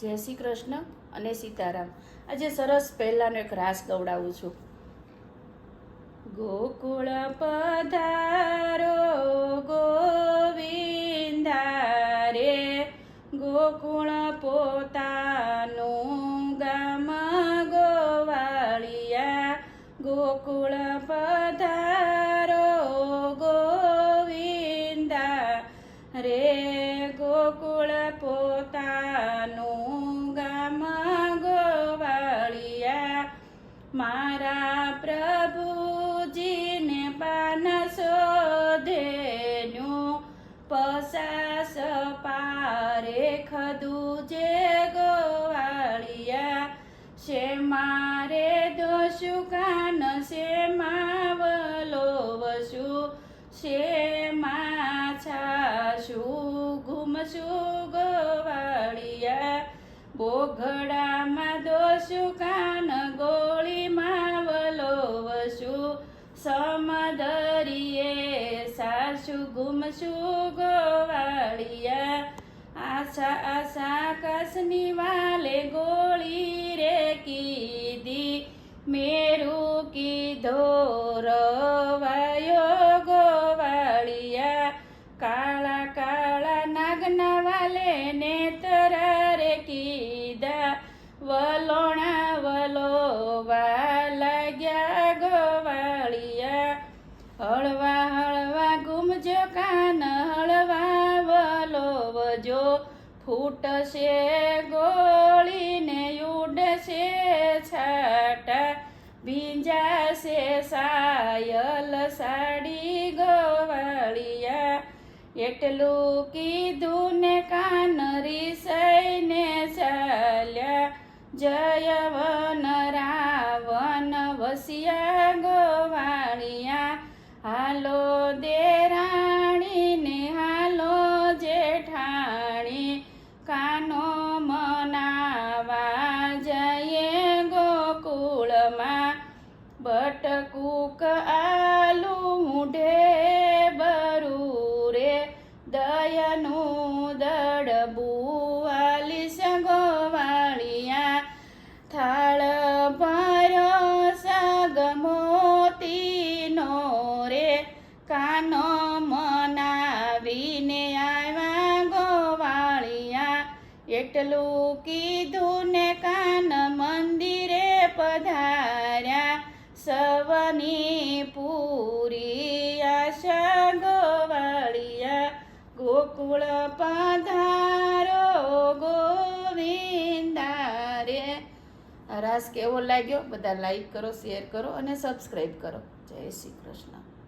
જય શ્રી કૃષ્ણ અને સીતારામ. આજે સરસ પહેલાંનો એક રાસ ગવડાવું છું. ગોકુળ પધારો ગોવિંદા મારા પ્રભુજીને પાનસો ધેન્યું પસાસ પારે ખદું જે ગોવાળિયા. શે મારે દોષું કાન, શે માવલો વસું, શે માછાશું ઘૂમશું ગોવાળિયા. બોઘડામાં દોશું કાન સાસુ ગુમશું ગોવાળિયા આશા આશા કસની વાલે ગોળી રે કીધી મેરું કીધો રવાયો ગોવાળિયા કાળા કાળા નાગના વાલે નેતરા રે કીધા વલોણા વલોવા લાગ્યા ગોવાળિયા હળવા કાન વજો ફૂટશે, ગોળીને ઉડશે, છાટા ભીંજાશે, સાયલ સાડી ગોવાળિયા. એટલું કીધું ને કાન રીસઈને ચાલ્યા. જય વન રાવણ વસિયા ગોવાળિયા. હાલો મૂઢે બરું રે દયનું દડબું આલીસ ગોવાળિયા થાળ ભર્યો સગમોતીનો રે કાનો મનાવીને આવ્યા ગોવાળિયા. એટલું કીધું ને કાન મંદિરે પધાર્યા. સવની પધારો ગોવિંદા રે રાસ કેવો લાગ્યો? બધા લાઈક કરો શેર કરો અને સબસ્ક્રાઈબ કરો. જય શ્રી કૃષ્ણ.